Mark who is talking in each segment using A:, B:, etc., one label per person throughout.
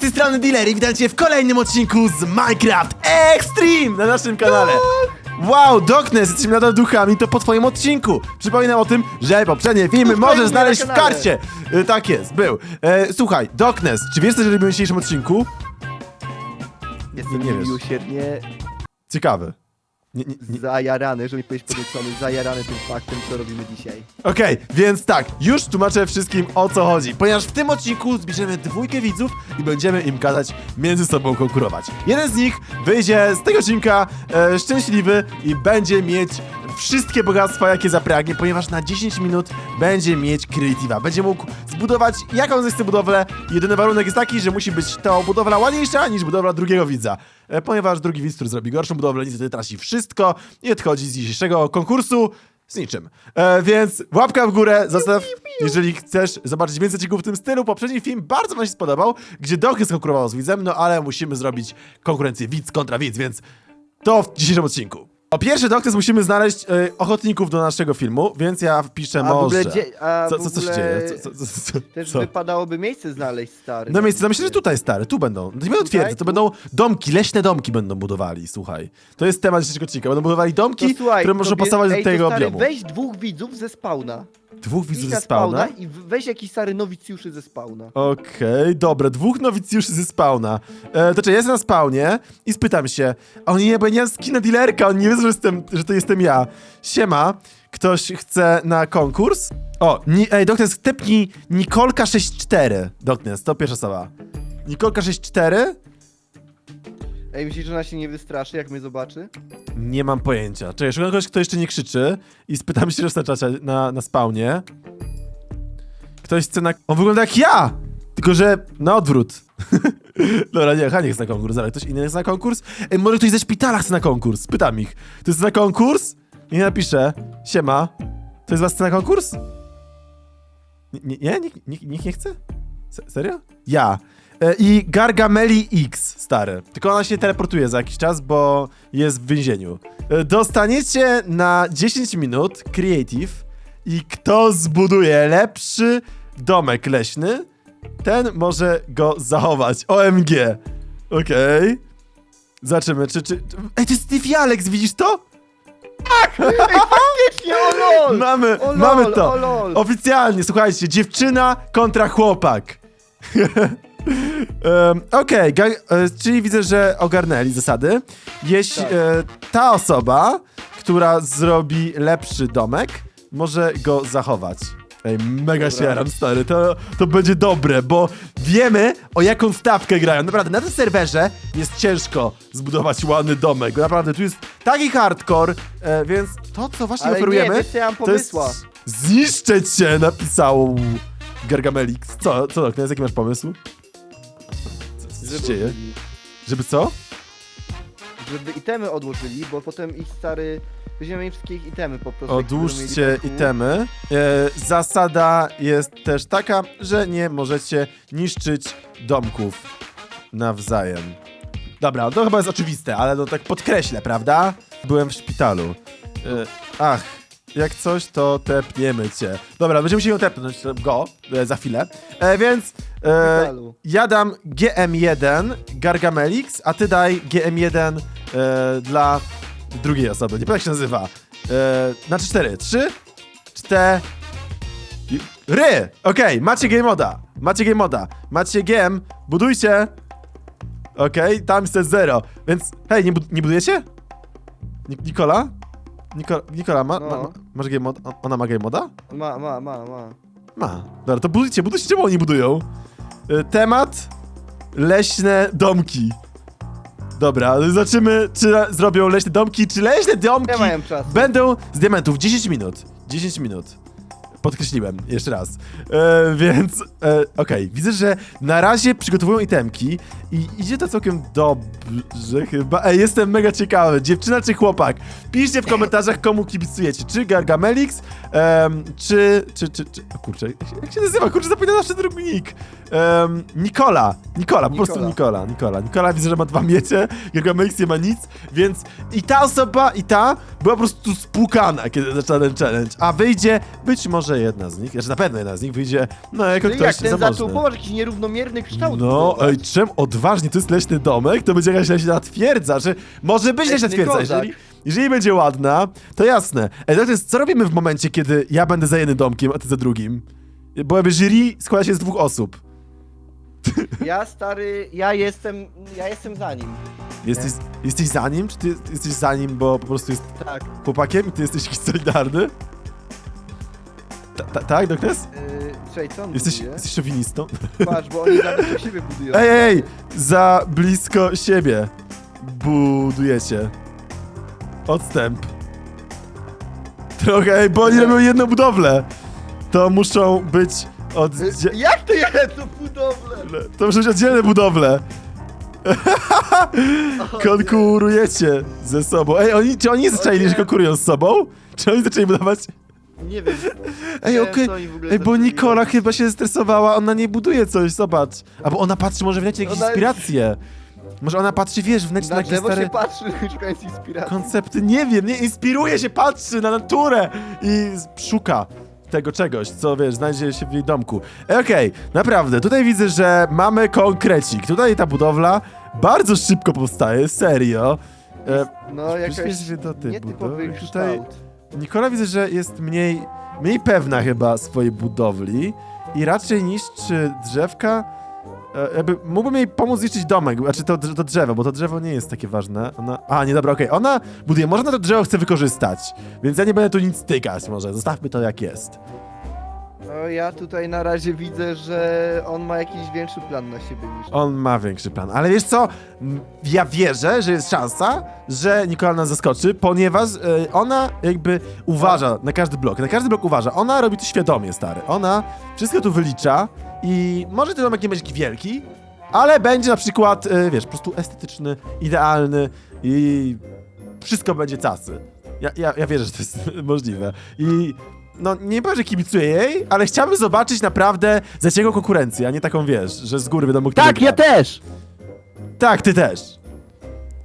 A: Tej strony Dealer i witam cię w kolejnym odcinku z Minecraft Extreme na naszym kanale. Wow, Doknes, jesteśmy nadal duchami, to po twoim odcinku. Przypominam o tym, że poprzednie filmy możesz znaleźć w
B: kanale.
A: karcie. Y, tak jest, był. E, słuchaj, Doknes, czy wiesz coś o tym dzisiejszym odcinku?
B: Jestem
A: Nie wiesz.
B: miłosiernie
A: Ciekawy. Nie, nie, nie.
B: zajarany, że mi powiedzieć podniecony, zajarany tym faktem, co robimy dzisiaj.
A: Okej, więc tak, już tłumaczę wszystkim o co chodzi, ponieważ w tym odcinku zbierzemy dwójkę widzów i będziemy im kazać między sobą konkurować. Jeden z nich wyjdzie z tego odcinka e, szczęśliwy i będzie mieć wszystkie bogactwa, jakie zapragnie, ponieważ na 10 minut będzie mieć creative'a. Będzie mógł zbudować jaką zechce budowlę. Jedyny warunek jest taki, że musi być to budowla ładniejsza niż budowla drugiego widza. E, ponieważ drugi widz, który zrobi gorszą budowlę, niestety traci wszystko i odchodzi z dzisiejszego konkursu z niczym. E, więc łapka w górę, zostaw, jeżeli chcesz zobaczyć więcej odcinków w tym stylu. Poprzedni film bardzo wam się spodobał, gdzie Doknes konkurował z widzem, no ale musimy zrobić konkurencję widz kontra widz, więc to w dzisiejszym odcinku. Po pierwsze, Doknes musimy znaleźć e, ochotników do naszego filmu, więc ja wpiszę
B: A w
A: może.
B: ogóle, dzie- a
A: Co,
B: w
A: co, co się
B: ogóle
A: dzieje? Co, co, co, co,
B: Też
A: co?
B: wypadałoby miejsce znaleźć, stary.
A: No miejsce, no myślę, że tutaj stary, tu będą. To nie będą
B: Tutaj?
A: twierdzy, to
B: Tu?
A: będą domki, leśne domki będą budowali, słuchaj. To jest temat dzisiejszego odcinka. Będą budowali
B: To
A: domki,
B: słuchaj,
A: które muszą
B: to bie-
A: pasować
B: ej,
A: do tego
B: stary,
A: obiomu.
B: Weź dwóch widzów ze spawna.
A: Dwóch
B: Idź
A: widzów
B: na
A: ze spawna.
B: i w- weź jakiś stary nowicjuszy ze spawna.
A: Okej, dobra, dwóch nowicjuszy ze spawna. E, to czy jestem na spawnie i spytam się, o nie, bo ja nie mam skina dealerka, on nie wie, że, jestem, że to jestem ja. Siema, ktoś chce na konkurs? O, ni, ej, Doknes, tepnij Nikolka64. Doknes, to pierwsza osoba. Nikolka64?
B: Ej, myślisz, że ona się nie wystraszy, jak mnie zobaczy?
A: Nie mam pojęcia. Czekaj, szukam kogoś, kto jeszcze nie krzyczy i spytam się, że na, czacie- na, na spawnie. Ktoś chce na... On wygląda jak ja! Tylko, że na odwrót. Dobra, nie, Hanie chce na konkurs, ale ktoś inny chce na konkurs? Ej, może ktoś ze szpitala chce na konkurs? Pytam ich. To jest na konkurs? I napiszę. Siema. To jest was chce na konkurs? Nie, nie? Nikt, nikt, nikt nie chce? Se, serio? Ja. E, I Gargameli X, stary. Tylko ona się teleportuje za jakiś czas, bo jest w więzieniu. E, Dostaniecie na 10 minut Creative i kto zbuduje lepszy domek leśny, ten może go zachować. OMG. Okej. Zobaczymy, czy, czy... Ej, to jest Stevie Alex, widzisz to?
B: Faktycznie, o lol!
A: Mamy,
B: O lol,
A: mamy to.
B: o lol.
A: Oficjalnie, słuchajcie, dziewczyna kontra chłopak. um, Okej, ga- e, czyli widzę, że ogarnęli zasady. Jeśli
B: Tak.
A: e, ta osoba, która zrobi lepszy domek, może go zachować. Ej, mega się jaram, stary, to, to będzie dobre, bo wiemy, o jaką stawkę grają. Naprawdę, na tym serwerze jest ciężko zbudować ładny domek. Naprawdę, tu jest taki hardcore, e, więc to, co właśnie
B: Ale
A: oferujemy,
B: nie, wiesz, ja mam
A: to jest
B: pomysła.
A: zniszczę cię, napisał Gargamelix. Co, co, Doknes, jaki masz pomysł? Co, co się dzieje? Żeby co?
B: Żeby itemy odłożyli, bo potem ich stary... Weźmiemy im wszystkie ich itemy po prostu.
A: Odłóżcie
B: mieli
A: itemy. E, zasada jest też taka, że nie możecie niszczyć domków nawzajem. Dobra, to chyba jest oczywiste, ale no tak podkreślę, prawda? Byłem w szpitalu. E, ach, jak coś, to tepniemy cię. Dobra, będziemy musieli tepnąć go e, za chwilę. E, więc e, ja dam GM1 Gargamelix, a ty daj GM1 e, dla drugiej osoby. Nie pamiętam jak się nazywa. Na cztery. Trzy, cztery. Ry! Okej, macie game moda. Macie game moda. Macie game. Budujcie. Okej, tam jest zero. Więc, hej, nie, bud- nie budujecie? Nik- Nikola? Niko Nikola, ma, ma,
B: No.
A: ma, masz game moda? Ona ma game moda?
B: Ma, ma, ma, ma.
A: Ma. Dobra, to budujcie, budujcie, czemu oni budują? Y, Temat leśne domki. Dobra, zobaczymy, czy zrobią leśne domki, czy leśne domki
B: Nie mają czasu.
A: będą z diamentów. 10 minut. 10 minut. Podkreśliłem, jeszcze raz. E, więc, e, okej, widzę, że na razie przygotowują itemki I idzie to całkiem dobrze chyba. Ej, jestem mega ciekawy. Dziewczyna czy chłopak? Piszcie w komentarzach, komu kibicujecie. Czy Gargamelix, czy, czy, czy, czy... O kurczę, jak się, nazywa? Kurczę, zapominam zawsze drugi nick. Em, Nikola. Nikola, po prostu Nikola. Nikola. Nikola widzę, że ma dwa miecie, Gargamelix nie ma nic, więc i ta osoba, i ta była po prostu spłukana, kiedy zaczęła ten challenge. A wyjdzie być może jedna z nich, znaczy na pewno jedna z nich wyjdzie, no jako
B: Czyli jak
A: ktoś
B: ten
A: zamożny.
B: popatrz, jakiś nierównomierny kształt.
A: No, ej, czym odważnie, to jest leśny domek, to będzie jakaś leśna twierdza, że może być leśna
B: Leśny
A: twierdza,
B: kozak.
A: jeżeli, jeżeli będzie ładna, to jasne. Ej, to jest, co robimy w momencie, kiedy ja będę za jednym domkiem, a ty za drugim? Bo jakby jury składa się z dwóch osób.
B: Ja stary, ja jestem, ja jestem za nim.
A: Jesteś, jesteś za nim, czy ty jesteś za nim, bo po prostu jest
B: Tak.
A: chłopakiem i ty jesteś jakiś solidarny? Ta, ta, tak, Doknes?
B: Yy, Czekaj, co on
A: Jesteś,
B: buduje?
A: jesteś szowinistą?
B: Patrz, bo oni za blisko siebie budują.
A: Ej, ej, za blisko siebie budujecie. Odstęp. Trochę, ej, bo oni robią jedną budowlę. To muszą być
B: Yy,
A: oddzielne.
B: Jak to jedno budowlę?
A: To muszą być oddzielne budowle. Konkurujecie ze sobą. Ej, oni, czy oni zaczęli,
B: nie.
A: że konkurują z sobą? Czy oni zaczęli budować?
B: Nie wiem.
A: Ej,
B: Nie,
A: okej.
B: co oni w ogóle
A: Ej, bo
B: zaczęli
A: Nikola
B: robić.
A: chyba się zestresowała, ona nie buduje coś, zobacz. Albo ona patrzy może w necie jakieś
B: Ona-
A: inspiracje. Może ona patrzy, wiesz, w necie na
B: Na
A: jakieś
B: drzewo
A: stare
B: się patrzy, szukając inspiracji.
A: koncepty. Nie wiem, nie inspiruje się, patrzy na naturę i szuka tego czegoś, co wiesz, znajdzie się w jej domku. Ej, Okej, naprawdę, tutaj widzę, że mamy konkrecik. Tutaj ta budowla bardzo szybko powstaje, serio. E,
B: No, jakaś
A: Przecież do tej
B: nietypowy
A: tutaj-
B: kształt.
A: Nikola widzę, że jest mniej, mniej pewna chyba swojej budowli i raczej niszczy drzewka. E, jakby mógłbym jej pomóc zniszczyć domek, znaczy to, to drzewo, bo to drzewo nie jest takie ważne. Ona, a, nie, dobra, okej, ona buduje, może na to drzewo chce wykorzystać, więc ja nie będę tu nic tykać może, zostawmy to jak jest.
B: No, ja tutaj na razie widzę, że on ma jakiś większy plan na siebie niż...
A: On ma większy plan, ale wiesz co, ja wierzę, że jest szansa, że Nikola nas zaskoczy, ponieważ e, ona jakby uważa na każdy blok, na każdy blok uważa, ona robi to świadomie, stary, ona wszystko tu wylicza i może ten domek nie będzie wielki, ale będzie na przykład, e, wiesz, po prostu estetyczny, idealny i wszystko będzie casy. Ja, ja, ja wierzę, że to jest możliwe. I no nie powiem, że kibicuję jej, ale chciałbym zobaczyć naprawdę zaciego konkurencję, a nie taką, wiesz, że z góry wiadomo kto
C: Tak,
A: wygra.
C: ja też!
A: Tak, ty też.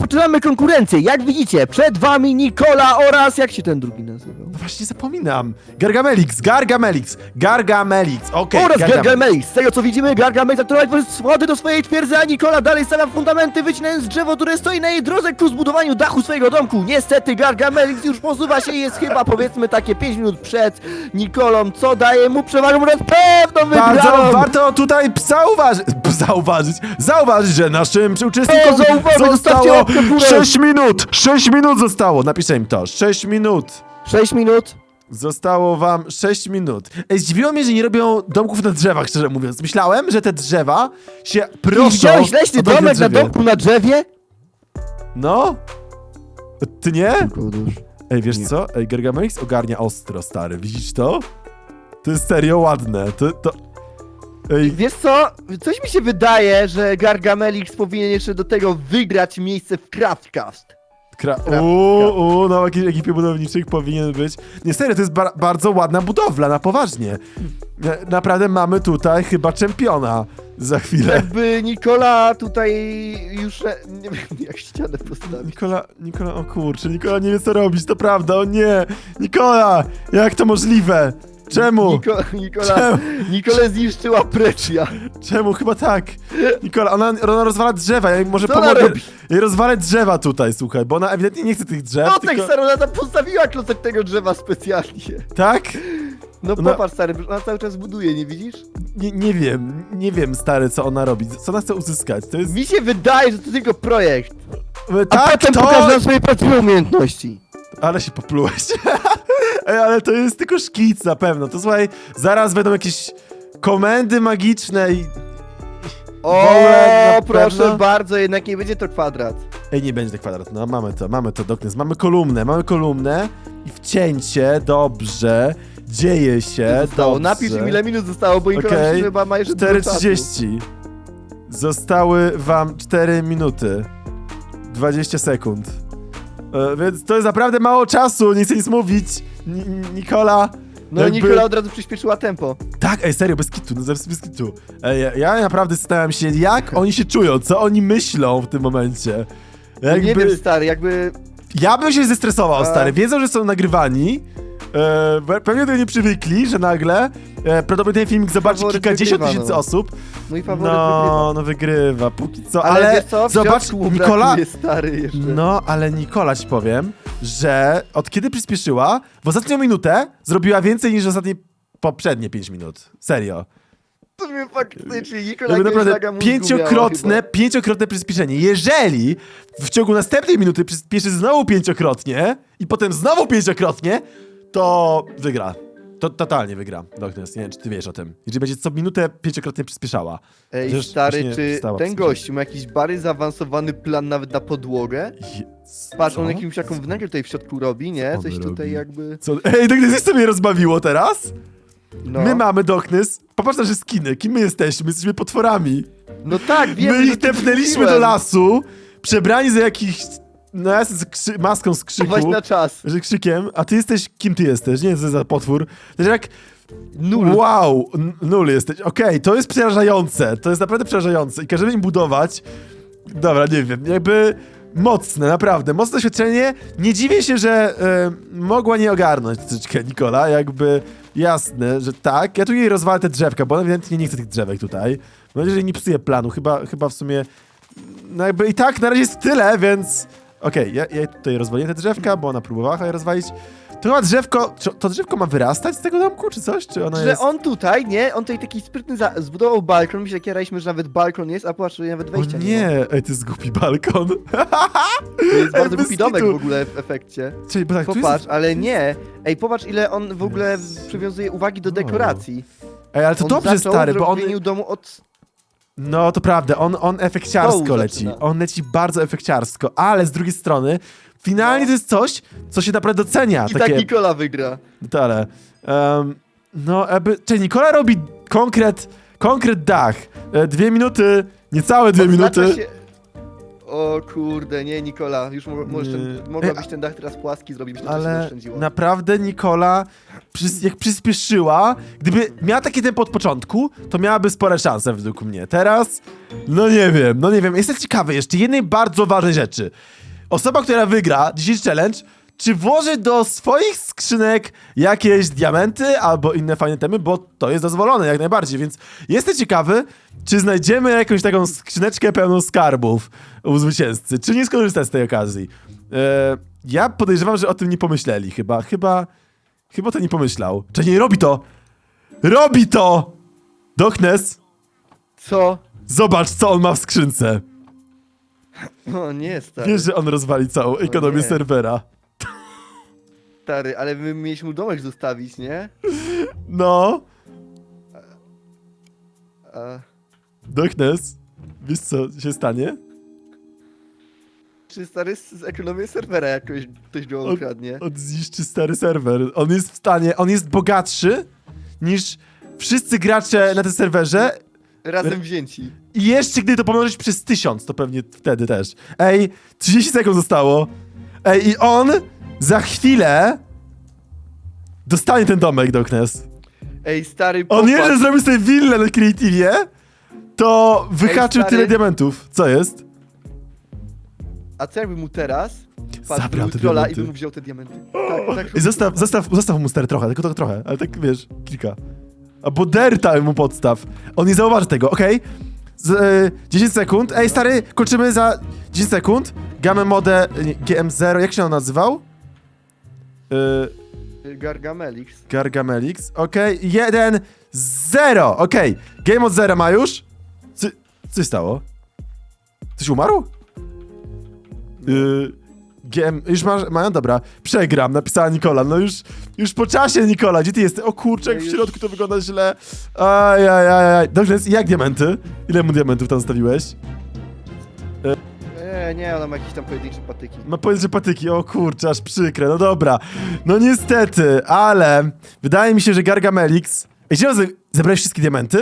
C: Poczynamy konkurencję. Jak widzicie, przed wami Nikola oraz... Jak się ten drugi nazywał?
A: No właśnie zapominam. Gargamelix, Gargamelix, Gargamelix, okej.
C: oraz
A: Gargamel-.
C: Z tego co widzimy, Gargamel zatrować schody do swojej twierdzy, a Nikola dalej stawia fundamenty, wycinając drzewo, które stoi na jej drodze ku zbudowaniu dachu swojego domku. Niestety Gargamel już posuwa się i jest chyba powiedzmy takie 5 minut przed Nikolą, co daje mu przewagę mówiąc pewną wygraną.
A: Bardzo warto tutaj zauważyć, zauważyć, zauważyć, że naszym uczestnikom
C: O, zauważyć, zostawcie
A: zostało
C: łapkę w górę.
A: 6 minut, 6 minut zostało, napiszę im to, 6 minut.
C: 6 minut.
A: Zostało wam 6 minut. Ej, zdziwiło mnie, że nie robią domków na drzewach, szczerze mówiąc. Myślałem, że te drzewa się proszą...
C: I widziałeś leśny
A: o domek
C: domek na
A: drzewie.
C: domku na drzewie?
A: No? Ty nie? Ej, wiesz
C: Nie.
A: co? Ej, Gargamel ogarnia ostro, stary. Widzisz to? To jest serio ładne. To, to... Ej,
B: Wiesz co? Coś mi się wydaje, że Gargamelix powinien jeszcze do tego wygrać miejsce w Craftcast. kra...
A: Uuu, uuu, na jakiejś ekipie budowniczych powinien być. Nie, serio, to jest bar bardzo ładna budowla, na poważnie. Na- Naprawdę mamy tutaj chyba czempiona za chwilę.
B: Jakby Nikola tutaj już... e, Nie wiem, jak ścianę postawić.
A: Nikola, Nikola, o kurczę, Nikola nie wie co robić, to prawda, o nie! Nikola, jak to możliwe? Czemu?
B: Niko, Nikola,
A: Czemu?
B: Nikolę zniszczyła Preczia.
A: Czemu? Chyba tak. Nikola, ona, ona rozwala drzewa, ja jej może
B: Co ona
A: pomogę.
B: robi?
A: Jej rozwalę drzewa tutaj, słuchaj, bo ona ewidentnie nie chce tych drzew,
B: Klocek,
A: tylko...
B: stary, ona tam postawiła klocek tego drzewa specjalnie.
A: Tak?
B: No
A: Ona-
B: popatrz, stary, ona cały czas buduje, nie widzisz?
A: Nie, nie wiem, nie wiem, stary, co ona robi, co ona chce uzyskać, to jest...
B: Mi się wydaje, że to tylko projekt.
C: A
A: tak,
C: potem
A: to...
C: pokaż nam swoje prawdziwe umiejętności.
A: Ale się poplułeś. Ej, ale to jest tylko szkic na pewno, to słuchaj, zaraz będą jakieś komendy magiczne i...
B: O, proszę
A: pewno?
B: bardzo, jednak nie będzie to kwadrat.
A: Ej, nie będzie to kwadrat, no mamy to, mamy to, Doknes, mamy kolumnę, mamy kolumnę i wcięcie, dobrze, dzieje się,
B: Zostało.
A: dobrze.
B: Napisz im ile minut zostało, bo okay. chyba ma jeszcze dużo czasu.
A: 4.30. Zostały wam 4 minuty. 20 sekund. E, więc to jest naprawdę mało czasu, nie chcę nic mówić. Ni- Ni- Nikola.
B: No
A: jakby-
B: Nikola od razu przyspieszyła tempo.
A: Tak, ej, serio, bez kitu, no zaraz bez kitu. Ej, ja, ja naprawdę zastanawiam się, jak oni się czują, co oni myślą w tym momencie.
B: No
A: Jakby,
B: Nie wiem, stary, jakby...
A: ja bym się zestresował,
B: A.
A: stary. Wiedzą, że są nagrywani. E, pe- pewnie do nie przywykli, że nagle e, prawdopodobnie ten filmik zobaczy
B: Faworyt
A: kilkadziesiąt
B: wygrywa,
A: tysięcy
B: no.
A: osób.
B: Mój faworyt
A: No,
B: wygrywa.
A: no wygrywa, póki co,
B: Ale,
A: ale,
B: wiesz co? W
A: zobacz,
B: środku
A: Nikola,
B: brakuje, stary jeszcze.
A: no, ale Nikola ci powiem, że od kiedy przyspieszyła, w ostatnią minutę zrobiła więcej niż ostatnie poprzednie 5 minut. Serio.
B: To mnie faktycznie Nikola
A: Jakby naprawdę pięciokrotne, pięciokrotne przyspieszenie. Jeżeli w ciągu następnej minuty przyspieszy znowu pięciokrotnie i potem znowu pięciokrotnie, to wygra. To totalnie wygra Darkness. Nie wiem, czy ty wiesz o tym. Jeżeli będzie co minutę pięciokrotnie przyspieszała.
B: Ej,
A: Chociaż
B: stary, czy ten gościu ma jakiś bardziej zaawansowany plan nawet na podłogę?
A: Je-
B: Patrz, on jakimś jaką wnękę tutaj w środku robi, nie? Coś tutaj
A: robi?
B: jakby...
A: Co? Ej, Darkness, co mnie rozbawiło teraz?
B: No.
A: My mamy Darkness. Popatrz nasze skiny. Kim my jesteśmy? My jesteśmy potworami.
B: No tak, wiem,
A: My ich tepnęliśmy do lasu, przebrani za jakichś... No ja jestem z krzy- maską z krzyku.
B: Chować na czas.
A: że krzykiem, a ty jesteś, kim ty jesteś? Nie jest za potwór. Znaczy jak...
B: Nul.
A: Wow, n- nul jesteś. Okej, to jest przerażające, to jest naprawdę przerażające i każemy im budować. Dobra, nie wiem, jakby mocne, naprawdę, mocne doświadczenie. Nie dziwię się, że e, mogła nie ogarnąć troszeczkę Nikola, jakby jasne, że tak. Ja tu jej rozwalę te drzewka, bo ona ewidentnie nie chce tych drzewek tutaj. Mam nadzieję, że nie psuje planu, chyba, chyba w sumie... No jakby i tak na razie jest tyle, więc... Okej, ja, ja tutaj rozwaliłem te drzewka, bo ona próbowała je rozwalić. To chyba drzewko, czy to drzewko ma wyrastać z tego domku, czy coś? Czy ono
B: Że
A: jest...
B: on tutaj, nie? On tutaj taki sprytny za... zbudował balkon, my się kieraliśmy, że nawet balkon jest, a patrz, nawet
A: O
B: wejścia nie,
A: nie, ej, to jest głupi balkon.
B: ma. To jest bardzo
A: bez
B: głupi domek
A: kitu.
B: w ogóle w efekcie.
A: Czyli, bo tak, tu
B: Popatrz,
A: jest...
B: ale nie. Ej, popatrz ile on w ogóle przywiązuje uwagi do dekoracji.
A: Ej, ale to
B: on
A: dobrze,
B: zaczął
A: stary, bo on...
B: robieniu domu od...
A: No, to prawda, on, on efekciarsko leci. On leci bardzo efekciarsko, ale z drugiej strony, finalnie
B: No.
A: to jest coś, co się naprawdę docenia.
B: I
A: takie
B: tak Nikola wygra.
A: detale. Um, no, jakby... Czyli Nikola robi konkret, konkret dach. E, dwie minuty, niecałe dwie minuty.
B: Się... O kurde, nie Nikola, już mo możesz ten, mogłabyś ten dach teraz płaski zrobić, byś to się
A: Ale
B: oszczędziło.
A: naprawdę Nikola, przys- jak przyspieszyła, gdyby miała takie tempo od początku, to miałaby spore szanse według mnie. Teraz, no nie wiem, no nie wiem. Jestem ciekawy jeszcze jednej bardzo ważnej rzeczy. Osoba, która wygra dzisiejszy challenge, czy włoży do swoich skrzynek jakieś diamenty albo inne fajne temy, bo to jest dozwolone jak najbardziej, więc jestem ciekawy, czy znajdziemy jakąś taką skrzyneczkę pełną skarbów u zwycięzcy, czy nie skorzysta z tej okazji. E, ja podejrzewam, że o tym nie pomyśleli chyba, chyba, chyba to nie pomyślał. Czy nie robi to? Robi to! Doknes,
B: Co?
A: zobacz co on ma w skrzynce.
B: O nie, stary.
A: Wiesz, że on rozwali całą ekonomię
B: nie.
A: serwera.
B: Stary, ale my mieliśmy mu domek zostawić, nie?
A: No,
B: A...
A: Wiesz co się stanie?
B: Czy stary z, z ekonomię serwera jakoś ktoś go
A: On-
B: ukradnie?
A: On zniszczy stary serwer. On jest w stanie, on jest bogatszy niż wszyscy gracze na tym serwerze
B: Razem wzięci.
A: i jeszcze gdy to pomnożyć przez tysiąc, to pewnie wtedy też. Ej, 30 sekund zostało. Ej, i on za chwilę dostanie ten domek, Doknes.
B: Ej, stary,
A: On
B: popatrz.
A: nie, że zrobił sobie willę na Creativie, to wyhaczył
B: stary.
A: tyle diamentów. Co jest?
B: A co jakby mu teraz
A: Zabrał te
B: trolla i
A: diamenty.
B: by mu wziął te diamenty? Tak, tak.
A: I zostaw, zostaw, zostaw mu stary trochę, tylko to trochę, ale tak wiesz, kilka. Albo derta mu podstaw. On nie zauważy tego, okej? Z, e, 10 sekund. Ej, stary, kończymy za 10 sekund. Gamę modę nie, GM0, jak się on nazywał? E,
B: Gargamelix.
A: Gargamelix, okej. 1, 0, okej. Game od 0 ma już? Co, co się stało? Coś umarł? Yy, GM, już masz, mają, dobra, przegram, napisała Nikola, no już, już po czasie Nikola, gdzie ty jesteś? O kurczę, jak w środku to wygląda źle. Aj, aj, aj, aj. Dobrze, więc jak diamenty? Ile mu diamentów tam zostawiłeś?
B: Nie, nie, ona ma jakieś tam pojedyncze patyki.
A: Ma pojedyncze patyki, o kurczę, aż przykre, no dobra. No niestety, ale wydaje mi się, że Gargamelix... Ej, ze- zebrałeś wszystkie diamenty?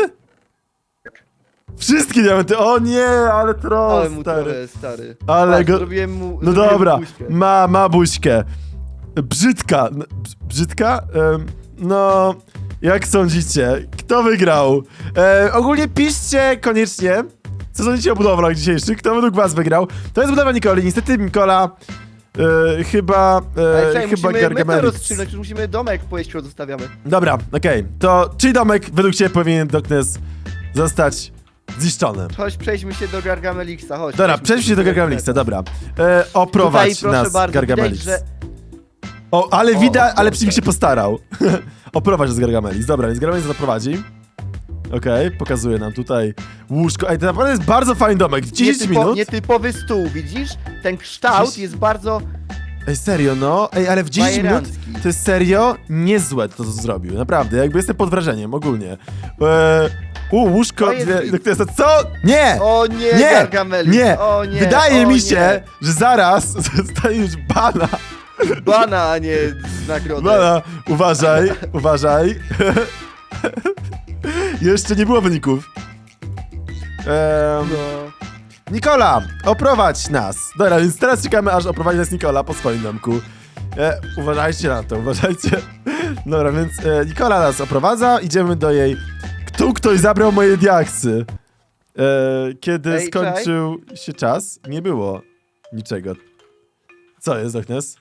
A: Wszystkie diamenty, o nie, ale
B: Ale
A: troll,
B: mu
A: stary.
B: trochę, stary.
A: Ale
B: Patrz,
A: go-
B: Zrobiłem mu...
A: No
B: zrobiłem
A: dobra,
B: buźkę.
A: ma, ma buźkę. Brzydka. N- brz- Brzydka? Em, no, jak sądzicie, kto wygrał? E, ogólnie piszcie koniecznie, co sądzicie o budowlach dzisiejszych, kto według was wygrał. To jest budowa Nikoli, niestety Nikola e, chyba,
B: Ale
A: e,
B: czekaj,
A: chyba
B: musimy my to
A: Gargamelix.
B: rozstrzygnąć, musimy domek po jeściu zostawiamy.
A: Dobra, okej, to czyj domek według ciebie powinien Doknes zostać zniszczony?
B: Chodź, przejdźmy się do Gargamelixa, chodź.
A: Dobra, przejdźmy się do Gargamelixa, dobra. E, oprowadź
B: proszę
A: nas,
B: bardzo,
A: Gargamelix.
B: widać, że
A: O, ale
B: O,
A: widać, ale
B: dobrze.
A: przeciwnik się postarał. Oprowadź z Gargamelis. Dobra, więc Gargamelis zaprowadzi. Okej, pokazuje nam tutaj łóżko. Ej, to naprawdę jest bardzo fajny domek. 10
B: nietypo,
A: minut.
B: nietypowy stół, widzisz? Ten kształt
A: Dziesięć-
B: jest bardzo
A: Ej, serio, no. Ej, ale w 10 minut
B: bajerancki.
A: to jest serio niezłe to, co zrobił. Naprawdę, jakby jestem pod wrażeniem ogólnie. Eee, u, łóżko,
B: To jest
A: dwie,
B: git.
A: do którego- Co? Nie!
B: O nie,
A: Nie! Nie!
B: o nie,
A: Wydaje
B: o
A: mi
B: nie.
A: się, że zaraz zostanie już bana.
B: Bana, a nie nagrodę.
A: Bana, uważaj, uważaj. Jeszcze nie było wyników. Ehm,
B: No.
A: Nikola, oprowadź nas. Dobra, więc teraz czekamy, aż oprowadzi nas Nikola po swoim domku. E, uważajcie na to, uważajcie. Dobra, więc e, Nikola nas oprowadza, idziemy do jej... Tu ktoś zabrał moje diaksy. E, kiedy
B: Ej,
A: skończył się czas, nie było niczego. Co jest, Doknes?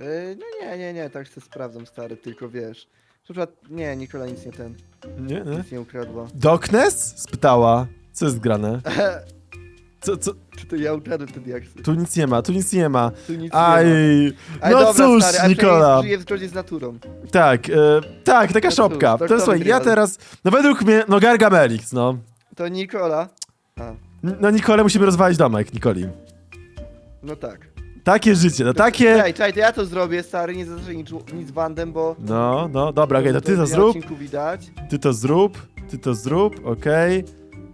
B: Y, no nie, nie, nie, tak się sprawdzam, stary, tylko wiesz. Na przykład, nie, Nikola nic nie ten,
A: Nie, nie?
B: nic nie ukradła.
A: Doknes? Spytała. Co jest grane? Co, co?
B: Czy to ja ukradłem te diaksy?
A: Tu nic nie ma, tu nic nie ma.
B: Tu nic
A: Aj,
B: nie ma. Ale
A: no
B: dobra,
A: cóż,
B: stary, a
A: Nikola.
B: przynajmniej żyje w zgodzie z naturą.
A: Tak, e, tak, taka
B: No cóż,
A: szopka.
B: to
A: To
B: kto
A: słuchaj, ja
B: wygrywa?
A: teraz, no według mnie, no Gargamelix, no.
B: To Nikola. A,
A: N- No Nikole musimy rozwalić domek, Nikoli.
B: no tak.
A: Takie życie, no takie...
B: Czekaj, czekaj, to ja to zrobię, stary, nie zaznaczę nic, nic wandem, bo...
A: No, no, dobra, okej, to ty to zrób,
B: odcinku widać.
A: ty to zrób, ty to zrób, okej.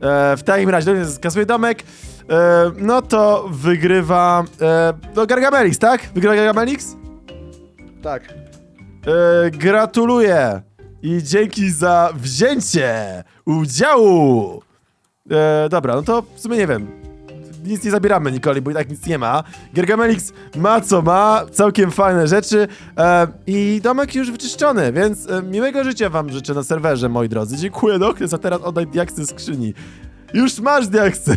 A: E, W takim razie, Doknes skasuje domek, e, no to wygrywa, e, no Gargamelix, tak? Wygrywa Gargamelix?
B: Tak.
A: E, gratuluję i dzięki za wzięcie udziału. E, dobra, no to w sumie nie wiem. Nic nie zabieramy Nikoli, bo i tak nic nie ma. Gergamelix ma co ma, całkiem fajne rzeczy e, i domek już wyczyszczony, więc e, miłego życia wam życzę na serwerze, moi drodzy. Dziękuję, Doknes, a teraz oddaj diaksy skrzyni. Już masz diaksy!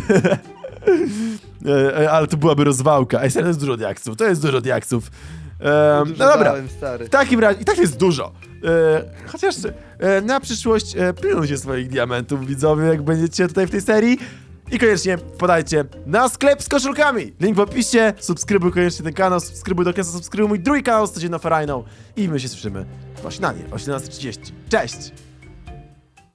A: e, e, ale to byłaby rozwałka. Ej, serio, to jest dużo diaksów, to jest dużo diaksów. E,
B: Dużo
A: no dobra,
B: dałem, stary.
A: w takim razie, i tak jest dużo. E, chociaż e, na przyszłość e, pilnujcie swoich diamentów, widzowie, jak będziecie tutaj w tej serii. I koniecznie podajcie na sklep z koszulkami. Link w opisie. Subskrybuj koniecznie ten kanał, subskrybuj do końca, subskrybuj mój drugi kanał z codzienną ferajną. I my się słyszymy właśnie na nie o 17.30. Cześć!